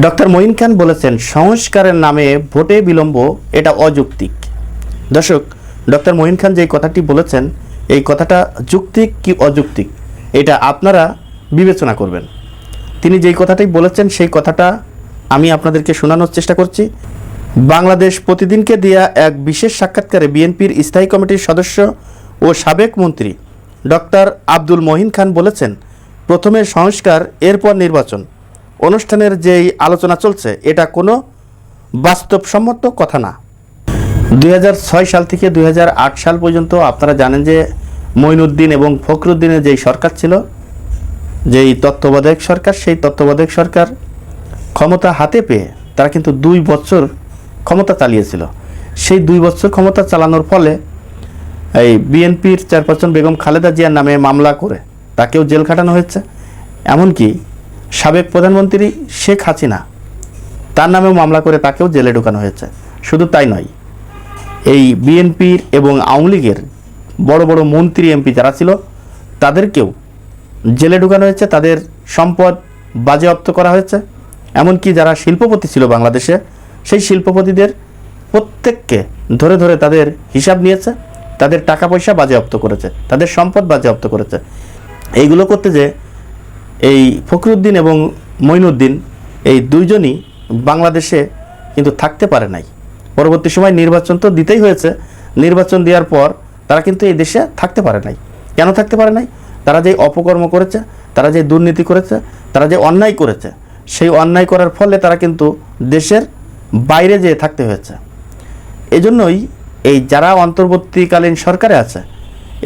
Doctor Moin খান বলেছেন, সংস্কারের নামে ভোটে বিলম্ব, এটা অযৌক্তিক। দর্শক, ডক্টর মঈন খান যে কথাটি বলেছেন, এই কথাটা যুক্তিক কি অযৌক্তিক, এটা আপনারা বিবেচনা করবেন। তিনি যেই কথাটাই বলেছেন, সেই কথাটা আমি আপনাদেরকে শোনানোর চেষ্টা করছি। বাংলাদেশ প্রতিদিনকে দেয়া এক বিশেষ সাক্ষাৎকারে বিএনপির স্থায়ী কমিটির সদস্য ও সাবেক মন্ত্রী ডক্টর আব্দুল মহিন খান বলেছেন, প্রথমে সংস্কার, এরপর নির্বাচন। অনুষ্ঠানের যেই আলোচনা চলছে, এটা কোনো বাস্তবসম্মত কথা না। দুই হাজার ছয় সাল থেকে দুই হাজার আট সাল পর্যন্ত আপনারা জানেন যে মঈনুদ্দিন এবং ফখরুদ্দিনের যেই সরকার ছিল, যেই তত্ত্বাবধায়ক সরকার, সেই তত্ত্বাবধায়ক সরকার ক্ষমতা হাতে পেয়ে তারা কিন্তু দুই বছর ক্ষমতা চালিয়েছিল। সেই দুই বছর ক্ষমতা চালানোর ফলে এই বিএনপির চেয়ারপারসন বেগম খালেদা জিয়ার নামে মামলা করে তাকেও জেল খাটানো হয়েছে। এমনকি সাবেক প্রধানমন্ত্রী শেখ হাসিনা, তার নামেও মামলা করে তাকেও জেলে ঢোকানো হয়েছে। শুধু তাই নয়, এই বিএনপির এবং আওয়ামী লীগের বড় বড় মন্ত্রী এমপি যারা ছিল, তাদেরকেও জেলে ঢুকানো হয়েছে, তাদের সম্পদ বাজেয়াপ্ত করা হয়েছে। এমনকি যারা শিল্পপতি ছিল বাংলাদেশে, সেই শিল্পপতিদের প্রত্যেককে ধরে ধরে তাদের হিসাব নিয়েছে, তাদের টাকা পয়সা বাজেয়াপ্ত করেছে, তাদের সম্পদ বাজেয়াপ্ত করেছে। এইগুলো করতে যে এই ফখরুদ্দিন এবং মঈনুদ্দিন এই দুইজনই বাংলাদেশে কিন্তু থাকতে পারে নাই। পরবর্তী সময় নির্বাচন তো দিতেই হয়েছে। নির্বাচন দেওয়ার পর তারা কিন্তু এই দেশে থাকতে পারে নাই। কেন থাকতে পারে নাই? তারা যে অপকর্ম করেছে, তারা যে দুর্নীতি করেছে, তারা যে অন্যায় করেছে, সেই অন্যায় করার ফলে তারা কিন্তু দেশের বাইরে যেয়ে থাকতে হয়েছে। এজন্যই এই যারা অন্তর্বর্তীকালীন সরকারে আছে,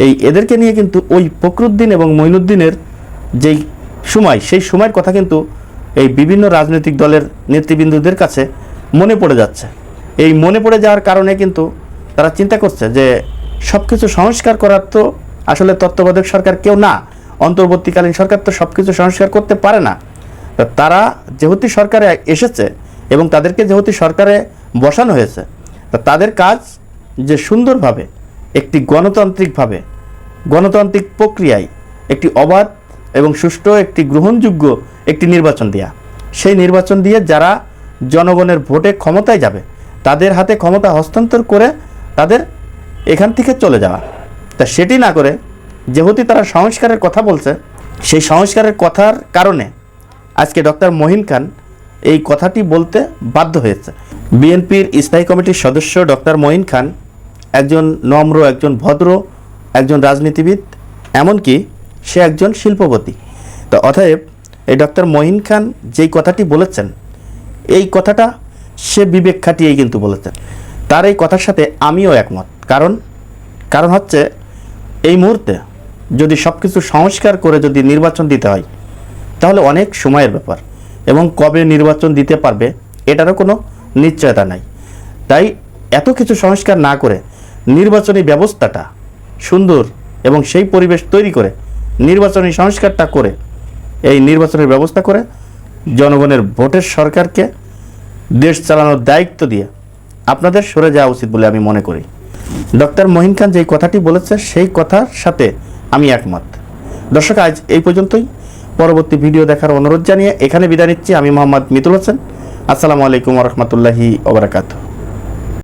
এই এদেরকে নিয়ে কিন্তু ওই ফখরুদ্দিন এবং মঈনুদ্দিনের যেই সময়, সেই সময়ের কথা কিন্তু এই বিভিন্ন রাজনৈতিক দলের নেতৃবৃন্দদের কাছে মনে পড়ে যাচ্ছে। এই মনে পড়ে যাওয়ার কারণে কিন্তু তারা চিন্তা করছে যে সব কিছু সংস্কার করার তো আসলে তত্ত্বাবধায়ক সরকার কেউ না। অন্তর্বর্তীকালীন সরকার তো সব কিছু সংস্কার করতে পারে না। তারা যেহেতু সরকারে এসেছে এবং তাদেরকে যেহেতু সরকারে বসানো হয়েছে, তা তাদের কাজ যে সুন্দরভাবে একটি গণতান্ত্রিকভাবে, গণতান্ত্রিক প্রক্রিয়ায় একটি অবাধ এবং সুষ্ঠু একটি গ্রহণযোগ্য একটি নির্বাচন দেয়া। সেই নির্বাচন দিয়ে যারা জনগণের ভোটে ক্ষমতায় যাবে, তাদের হাতে ক্ষমতা হস্তান্তর করে তাদের এখান থেকে চলে যাওয়া। তা সেটি না করে যেহেতু তারা সংস্কারের কথা বলছে, সেই সংস্কারের কথার কারণে আজকে ডক্টর মহিন খান এই কথাটি বলতে বাধ্য হয়েছে। বিএনপির স্থায়ী কমিটির সদস্য ডক্টর মঈন খান একজন নম্র, একজন ভদ্র, একজন রাজনীতিবিদ, এমনকি সে একজন শিল্পপতি। তো অতএব এই ডক্টর মহিন খান যেই কথাটি বলেছেন, এই কথাটা সে বিবেক খাটিয়েই কিন্তু বলেছেন। তার এই কথার সাথে আমিও একমত। কারণ কারণ হচ্ছে এই মুহূর্তে যদি সব কিছু সংস্কার করে যদি নির্বাচন দিতে হয়, তাহলে অনেক সময়ের ব্যাপার। এবং কবে নির্বাচন দিতে পারবে, এটারও কোনো নিশ্চয়তা নাই। তাই এত কিছু সংস্কার না করে নির্বাচনী ব্যবস্থাটা সুন্দর এবং সেই পরিবেশ তৈরি করে নির্বাচনী সংস্কারটা করে, এই নির্বাচনের ব্যবস্থা করে জনগণের ভোটের সরকারকে দেশ চালানোর দায়িত্ব দিয়ে আপনাদের সরে যাওয়া উচিত বলে আমি মনে করি। ডক্টর মহিন খান যেই কথাটি বলেছে, সেই কথার সাথে আমি একমত। দর্শক, আজ এই পর্যন্তই। পরবর্তী ভিডিও দেখার অনুরোধ জানিয়ে এখানে বিদায় নিচ্ছি। আমি মোহাম্মদ মিতুল হোসেন। আসসালামু আলাইকুম রহমতুল্লাহি ওবরাকাতু